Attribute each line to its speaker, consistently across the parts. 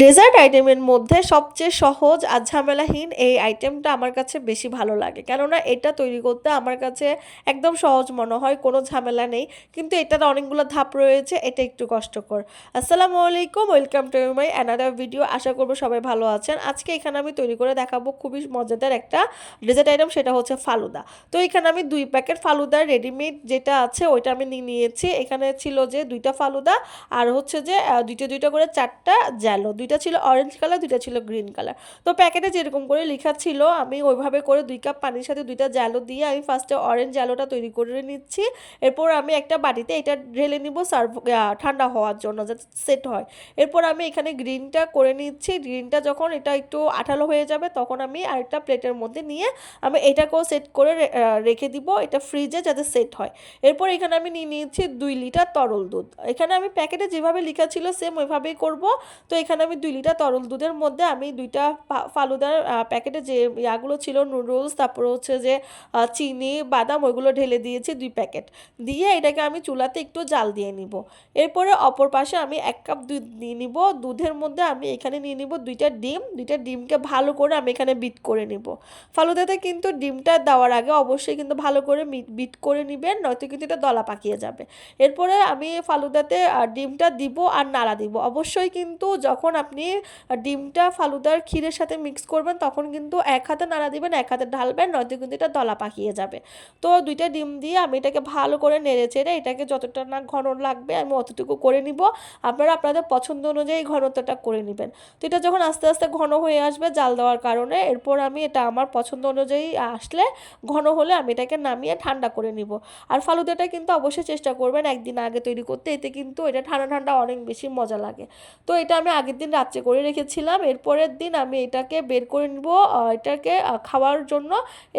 Speaker 1: Dessert আইটেমের মধ্যে সবচেয়ে সহজ আর ঝামেলাহীন এই আইটেমটা আমার কাছে বেশি ভালো লাগে। কেননা এটা তৈরি করতে আমার কাছে একদম সহজ মনে হয়, কোনো ঝামেলা নেই। কিন্তু এটার অনেকগুলো ধাপ রয়েছে, এটা একটু কষ্টকর। আসসালামু আলাইকুম welcome to my another video আশা করব সবাই ভালো আছেন। আজকে এখানে আমি তৈরি করে দেখাবো খুবই মজাদার একটা ডেজার্ট আইটেম সেটা হচ্ছে ফালুদা। তো এখানে আমি দুই প্যাকেট ফালুদা রেডিমেড যেটা আছে, ওইটা আমি নিয়ে নিয়েছি। এখানে ছিল যে দুইটা ফালুদা, আর হচ্ছে যে দুইটা দুইটা করে চারটা জ্যালো। দুইটা ছিল অরেঞ্জ কালার দুইটা ছিল গ্রিন কালার তো প্যাকেটে যেরকম করে লেখা ছিল, আমি ওইভাবে করে দুই কাপ পানির সাথে দুইটা জ্যালো দিয়ে আমি ফার্স্টে অরেঞ্জ জ্যালোটা তৈরি করে নিচ্ছি। এরপর আমি একটা বাটিতে এটা ঢেলে নিব সার্ভ ঠান্ডা হওয়ার জন্য, যাতে সেট হয়। এরপর আমি এখানে গ্রিনটা করে নিচ্ছি। গ্রিনটা যখন এটা একটু আঠালো হয়ে যাবে, তখন আমি আরেকটা প্লেটের মধ্যে নিয়ে আমি এটাকেও সেট করে রেখে দিব। এটা ফ্রিজে যাতে সেট হয়। এরপর এখানে আমি নিয়ে নিয়েছি দুই লিটার তরল দুধ। এখানে আমি প্যাকেটে যেভাবে লেখা ছিল সেম ওইভাবেই করব। তো এখানে আমি দুই লিটার তরল দুধের মধ্যে আমি দুইটা ফালুদার প্যাকেটে যে ইয়াগুলো ছিল নুডলস তারপর হচ্ছে যে চিনি, বাদাম, ওইগুলো ঢেলে দিয়েছি দুই প্যাকেট। দিয়ে এটাকে আমি চুলাতে একটু জাল দিয়ে নিব। এরপরে অপর পাশে আমি এক কাপ দুধ নিয়ে নিব। দুধের মধ্যে আমি এখানে নিয়ে নিব দুইটা ডিম। দুইটা ডিমকে ভালো করে আমি এখানে বিট করে নিব। ফালুদাতে কিন্তু ডিমটা দেওয়ার আগে অবশ্যই কিন্তু ভালো করে বিট করে নেবেন, নয়তো কিন্তু এটা দলা পাকিয়ে যাবে। এরপরে আমি ফালুদাতে ডিমটা দিব আর নাড়া দিব। অবশ্যই কিন্তু যখন আপনি ডিমটা, ফালুদার ক্ষীরের সাথে মিক্স করবেন, তখন কিন্তু এক হাতে নাড়া দিবেন, এক হাতে ঢালবেন, নয়তো কিন্তু এটা দলা পাকিয়ে যাবে। তো দুইটা ডিম দিয়ে আমি এটাকে ভালো করে নেড়ে চেড়ে এটাকে যতটা না ঘন লাগবে, আমি অতটুকু করে নিব। আপনারা আপনাদের পছন্দ অনুযায়ী ঘনত্বটা করে নেবেন। তো এটা যখন আস্তে আস্তে ঘন হয়ে আসবে, জাল দেওয়ার কারণে, এরপর আমি এটা আমার পছন্দ অনুযায়ী আসলে ঘন হলে আমি এটাকে নামিয়ে ঠান্ডা করে নিব। আর ফালুদাটা কিন্তু অবশ্যই চেষ্টা করবেন একদিন আগে তৈরি করতে, এতে কিন্তু এটা ঠান্ডা ঠান্ডা অনেক বেশি মজা লাগে। তো এটা আমি আগের দিন রাত্রে করে রেখেছিলাম। এরপরের দিন আমি এটাকে বের করে নিব। এটাকে খাওয়ার জন্য।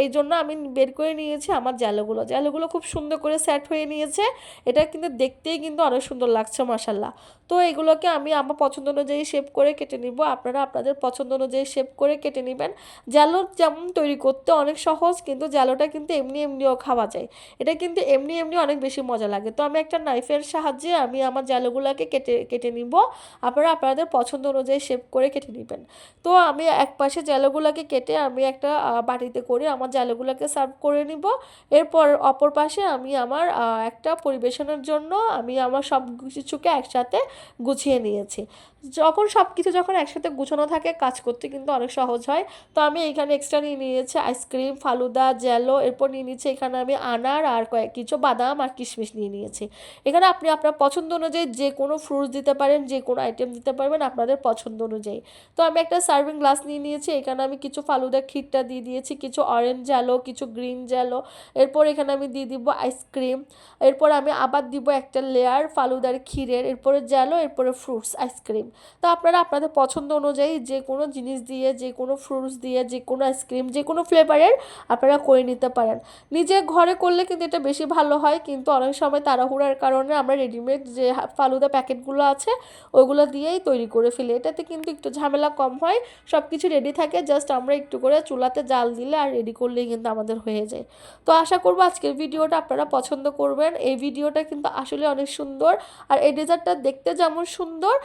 Speaker 1: এই জন্য আমি বের করে নিয়েছি আমার জ্যালোগুলো। জ্যালোগুলো খুব সুন্দর করে সেট হয়ে নিয়েছে। এটা কিন্তু দেখতেই কিন্তু অনেক সুন্দর লাগছে মাসাল্লাহ তো এগুলোকে আমি আমার পছন্দ অনুযায়ী শেপ করে কেটে নিব। আপনারা আপনাদের পছন্দ অনুযায়ী শেপ করে কেটে নেবেন। জ্যালো যেমন তৈরি করতে অনেক সহজ, কিন্তু জ্যালোটা কিন্তু এমনি এমনিও খাওয়া যায়। এটা কিন্তু এমনি এমনি অনেক বেশি মজা লাগে। তো আমি একটা নাইফের সাহায্যে আমি আমার জ্যালোগুলোকে কেটে কেটে নিব। আপনারা আপনাদের পছন্দ অনুযায়ী শেপ করে কেটে নেবেন। তো আমি এক পাশে জ্যালোগুলোকে কেটে আমি একটা বাটিতে করে আমার জ্যালোগুলোকে সার্ভ করে নিব। এরপর অপর পাশে আমি আমার একটা পরিবেশনের জন্য আমি আমার সব কিছুকে একসাথে গুছিয়ে নিয়েছি। যখন সব কিছু যখন একসাথে গুছানো থাকে, কাজ করতে কিন্তু অনেক সহজ হয়। তো আমি এখানে এক্সট্রা নিয়ে নিয়েছি আইসক্রিম ফালুদা জেলো এরপর নিয়ে নিয়েছি এখানে আমি আনার আর কয়েক কিছু বাদাম আর কিশমিশ নিয়ে নিয়েছি। এখানে আপনি আপনার পছন্দ অনুযায়ী যে কোনো ফ্রুটস দিতে পারেন, যে কোনো আইটেম দিতে পারবেন আপনাদের পছন্দ অনুযায়ী। তো আমি একটা সার্ভিং গ্লাস নিয়ে নিয়েছি, এখানে আমি কিছু ফালুদা ক্ষীরটা দিয়ে দিয়েছি, কিছু অরেঞ্জ জ্যালো কিছু গ্রিন জ্যালো এরপর এখানে আমি দিয়ে দিব আইসক্রিম এরপর আমি আবার দিব একটা লেয়ার ফালুদার ক্ষীরের, এরপরে জ্যালো এরপরে ফ্রুটস আইসক্রিম তো আপনারা আপনাদের পছন্দ অনুযায়ী যে কোনো জিনিস দিয়ে, যে কোনো ফ্রুটস দিয়ে, যে কোনো আইসক্রিম যে কোনো ফ্লেভারের আপনারা করে নিতে পারেন। নিজে ঘরে করলে কিন্তু এটা বেশি ভালো হয়, কিন্তু অনেক সময় তাড়াহুড়ার কারণে আমরা রেডিমেড যে ফালুদা প্যাকেটগুলো আছে, ওগুলো দিয়েই তৈরি করে ফেলি। এটাতে কিন্তু একটু ঝামেলা কম হয় সব কিছু রেডি থাকে জাস্ট আমরা একটু করে চুলাতে জাল দিলে আর রেডি করলেই কিন্তু আমাদের হয়ে যায়। তো আশা করব আজকের ভিডিওটা আপনারা পছন্দ করবেন। এই ভিডিওটা কিন্তু আসলে অনেক সুন্দর, আর এই ডেজার্টটা দেখতে যেমন সুন্দর,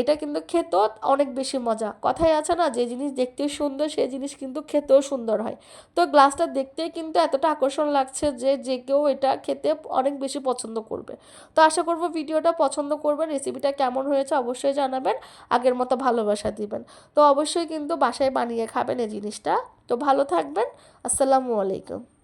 Speaker 1: এটা কিন্তু খেতেও অনেক বেশি মজা। কথাই আছে না, যে জিনিস দেখতে সুন্দর সেই জিনিস কিন্তু খেতেও সুন্দর হয়। তো গ্লাসটা দেখতেই কিন্তু এতটা আকর্ষণ লাগছে যে যে কেউ এটা খেতে অনেক বেশি পছন্দ করবে। তো আশা করব ভিডিওটা পছন্দ করবেন রেসিপিটা কেমন হয়েছে অবশ্যই জানাবেন, আগের মতো ভালোবাসা দিবেন। তো অবশ্যই কিন্তু বাসায় বানিয়ে খাবেন এই জিনিসটা। তো ভালো থাকবেন, আসসালামু আলাইকুম।